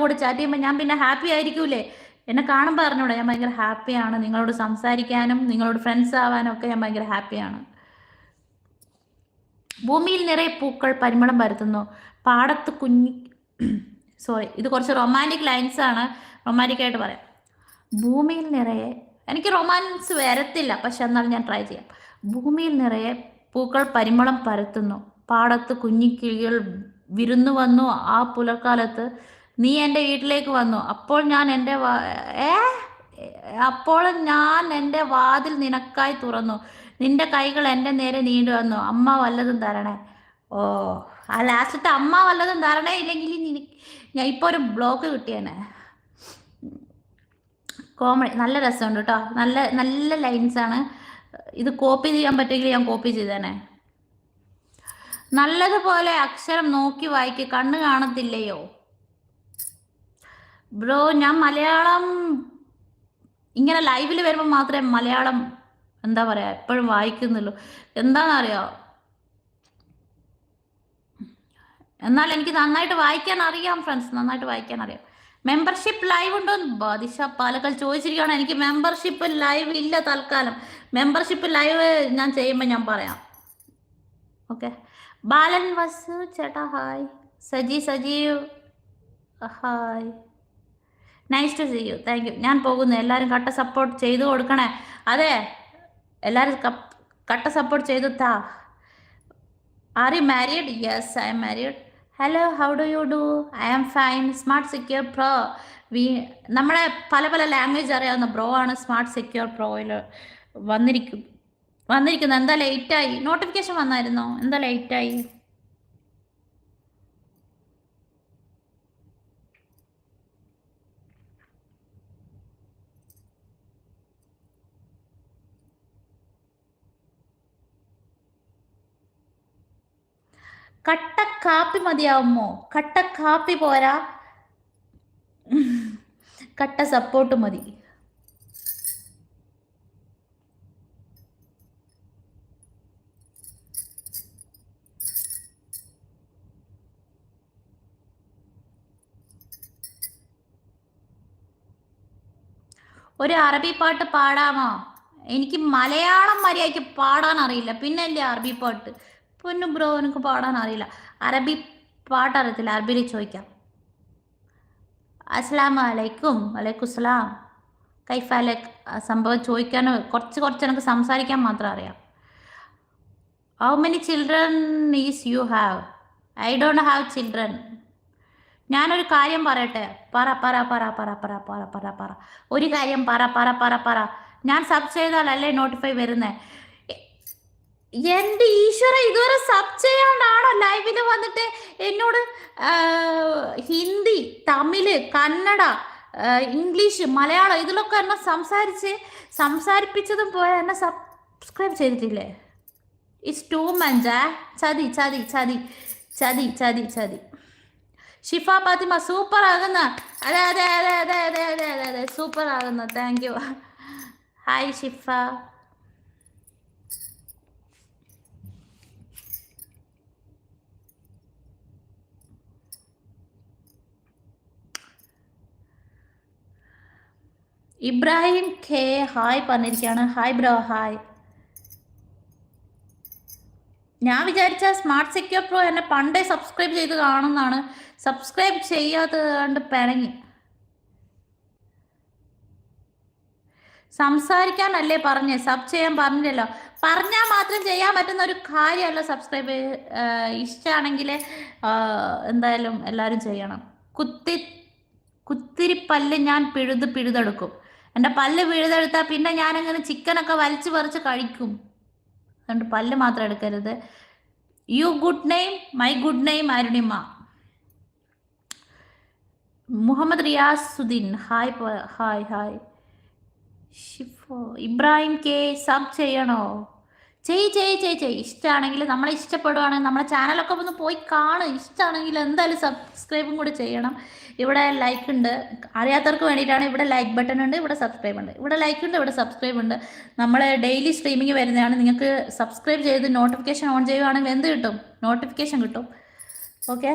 കൂടെ ചാറ്റ് ചെയ്യുമ്പോൾ ഞാൻ പിന്നെ ഹാപ്പി ആയിരിക്കൂലേ? എന്നെ കാണുമ്പോൾ അറിഞ്ഞൂടെ ഞാൻ ഭയങ്കര ഹാപ്പിയാണ് നിങ്ങളോട് സംസാരിക്കാനും നിങ്ങളോട് ഫ്രണ്ട്സ് ആവാനും ഒക്കെ ഞാൻ ഭയങ്കര ഹാപ്പിയാണ് ഭൂമിയിൽ നിറയെ പൂക്കൾ പരിമളം പരത്തുന്നു. പാടത്ത് കുഞ്ഞി സോറി ഇത് കുറച്ച് റൊമാന്റിക് ലൈൻസ് ആണ്. റൊമാന്റിക് ആയിട്ട് പറയാം. ഭൂമിയിൽ നിറയെ എനിക്ക് റൊമാൻസ് വരത്തില്ല പക്ഷെ എന്നാൽ ഞാൻ ട്രൈ ചെയ്യാം. ഭൂമിയിൽ നിറയെ പൂക്കൾ പരിമളം പരത്തുന്നു. പാടത്ത് കുഞ്ഞിക്കിഴികൾ വിരുന്നു വന്നു. ആ പുലർക്കാലത്ത് നീ എന്റെ വീട്ടിലേക്ക് വന്നു. അപ്പോൾ ഞാൻ എന്റെ ഏ? അപ്പോൾ ഞാൻ എന്റെ വാതിൽ നിനക്കായി തുറന്നു. നിന്റെ കൈകൾ എന്റെ നേരെ നീണ്ടു വന്നു. അമ്മ വല്ലതും തരണേ? ഓ ആ ലാസ്റ്റത്തെ അമ്മ വല്ലതും തരണേ? ഇല്ലെങ്കിൽ ഞാൻ ഇപ്പോൾ ഒരു ബ്ലോക്ക് കിട്ടിയേനെ. കോമഡി നല്ല രസമുണ്ട് കേട്ടോ നല്ല നല്ല ലൈൻസ് ആണ്. ഇത് കോപ്പി ചെയ്യാൻ പറ്റുമെങ്കിൽ ഞാൻ കോപ്പി ചെയ്തേനെ. നല്ലതുപോലെ അക്ഷരം നോക്കി വായിക്കുക കണ്ണ് കാണത്തില്ലയോ? ബ്രോ ഞാൻ മലയാളം ഇങ്ങനെ ലൈവിൽ വരുമ്പോൾ മാത്രമേ മലയാളം എന്താ പറയാ എപ്പോഴും വായിക്കുന്നുള്ളൂ. എന്താണെന്നറിയോ? എന്നാൽ എനിക്ക് നന്നായിട്ട് വായിക്കാൻ അറിയാം ഫ്രണ്ട്സ് നന്നായിട്ട് വായിക്കാൻ അറിയാം. മെമ്പർഷിപ്പ് ലൈവ് ഉണ്ടോ ബാദിഷ പാലക്കൽ ചോദിച്ചിരിക്കുകയാണ്. എനിക്ക് മെമ്പർഷിപ്പ് ലൈവ് ഇല്ല തൽക്കാലം. മെമ്പർഷിപ്പ് ലൈവ് ഞാൻ ചെയ്യുമ്പോൾ ഞാൻ പറയാം. ഓക്കെ ബാലൻ വസു ചേട്ടാ hi Saji Sajeev hi nice to see you thank you ഞാൻ പോകുന്നു. എല്ലാവരും കട്ട സപ്പോർട്ട് ചെയ്തു കൊടുക്കണേ. അതെ. എല്ലാവരും കട്ട സപ്പോർട്ട് ചെയ്തു താ. Are you married yes I am married hello how do you do I am fine smart secure pro V നമ്മളെ പല പല ലാംഗ്വേജ് അറിയാവുന്ന ബ്രോ ആണ് സ്മാർട്ട് സെക്യൂർ പ്രോയിൽ വന്നിരിക്കും വന്നിരിക്കുന്നു എന്താ ലേറ്റായി നോട്ടിഫിക്കേഷൻ വന്നായിരുന്നോ? എന്താ ലേറ്റായി കട്ട കാപ്പി മതിയാവുമോ? കട്ട കാപ്പി പോരാ. കട്ട സപ്പോർട്ട് മതി. ഒരു അറബി പാട്ട് പാടാമോ? എനിക്ക് മലയാളം മര്യാദയ്ക്ക് പാടാൻ അറിയില്ല. പിന്നെ അല്ലേ അറബി പാട്ട്? പൊന്നു ബ്രോ എനിക്ക് പാടാൻ അറിയില്ല. അറബി പാട്ട് അറിയത്തില്ല. അറബിയിൽ ചോദിക്കാം. അസ്സലാം വലൈക്കും വലൈക്കും അസ്സലാം കൈഫാലക് സംഭവം ചോദിക്കാൻ കുറച്ച് കുറച്ച് എനിക്ക് സംസാരിക്കാൻ മാത്രം അറിയാം. How many children is you have I don't have children ഞാനൊരു കാര്യം പറയട്ടെ? പറ പറ പറ പറ പറ പറ പറ പറ. ഒരു കാര്യം പറ പറ പറ പറ. ഞാൻ സബ് ചെയ്താലല്ലേ നോട്ടിഫൈ വരുന്നേ? എന്റെ ഈശ്വര ഇതുവരെ സബ് ചെയ്യാണ്ടാണോ ലൈവിൽ വന്നിട്ട് എന്നോട് ഹിന്ദി തമിഴ് കന്നഡ ഇംഗ്ലീഷ് മലയാളം ഇതിലൊക്കെ എന്നെ സംസാരിച്ച് സംസാരിപ്പിച്ചതും പോയ എന്നെ സബ്സ്ക്രൈബ് ചെയ്തിട്ടില്ലേ? ഇറ്റ്സ് ടു മഞ്ച ചതി ചതി ചതി ചതി ചതി ചതി. ഷിഫ പാത്തിമ സൂപ്പർ ആകുന്ന. അതെ അതെ അതെ അതെ അതെ അതെ അതെ അതെ സൂപ്പർ ആകുന്ന. Thank you hi Shifa. Ibrahim ഖേ hi പറഞ്ഞിരിക്കുകയാണ് ഹായ് ബ്രോ ഹായ്. ഞാൻ വിചാരിച്ച സ്മാർട്ട് സെക്യൂർ പ്രോ എന്നെ പണ്ടേ സബ്സ്ക്രൈബ് ചെയ്ത് കാണുന്നതാണ്. സബ്സ്ക്രൈബ് ചെയ്യാതെ കണ്ട് പിണങ്ങി. സംസാരിക്കാനല്ലേ പറഞ്ഞേ? സബ് ചെയ്യാൻ പറഞ്ഞില്ലല്ലോ. പറഞ്ഞാൽ മാത്രം ചെയ്യാൻ പറ്റുന്ന ഒരു കാര്യമല്ല സബ്സ്ക്രൈബ്. ഇഷ്ടമാണെങ്കിൽ എന്തായാലും എല്ലാവരും ചെയ്യണം. കുത്തി കുത്തിരി പല്ല് ഞാൻ പിഴുത് പിഴുതെടുക്കും. എന്റെ പല്ല് പിഴുതെടുത്താൽ പിന്നെ ഞാനങ്ങനെ ചിക്കനൊക്കെ വലിച്ചു പറിച്ച് കഴിക്കും. അതുകൊണ്ട് പല്ല് മാത്രം എടുക്കരുത്. You good name my good name Arunima. Muhammad Riyasuddin. Hi hi hi Ibrahim K sub ചെയ്യണോ? ചെയ് ചെയ് ചെയ് ചെയ് ഇഷ്ടമാണെങ്കിൽ നമ്മളെ ഇഷ്ടപ്പെടുവാണെങ്കിൽ നമ്മളെ ചാനലൊക്കെ ഒന്ന് പോയി കാണും. ഇഷ്ടമാണെങ്കിൽ എന്തായാലും സബ്സ്ക്രൈബും കൂടി ചെയ്യണം. ഇവിടെ ലൈക്ക് ഉണ്ട്. അറിയാത്തവർക്ക് വേണ്ടിയിട്ടാണ് ഇവിടെ ലൈക്ക് ബട്ടൺ ഉണ്ട് ഇവിടെ സബ്സ്ക്രൈബ് ഉണ്ട്. ഇവിടെ ലൈക്ക് ഉണ്ട് ഇവിടെ സബ്സ്ക്രൈബ് ഉണ്ട്. നമ്മൾ ഡെയിലി സ്ട്രീമിംഗ് വരുന്നതാണ്. നിങ്ങൾക്ക് സബ്സ്ക്രൈബ് ചെയ്ത് നോട്ടിഫിക്കേഷൻ ഓൺ ചെയ്യുവാണെങ്കിൽ എന്ത് കിട്ടും? നോട്ടിഫിക്കേഷൻ കിട്ടും. ഓക്കെ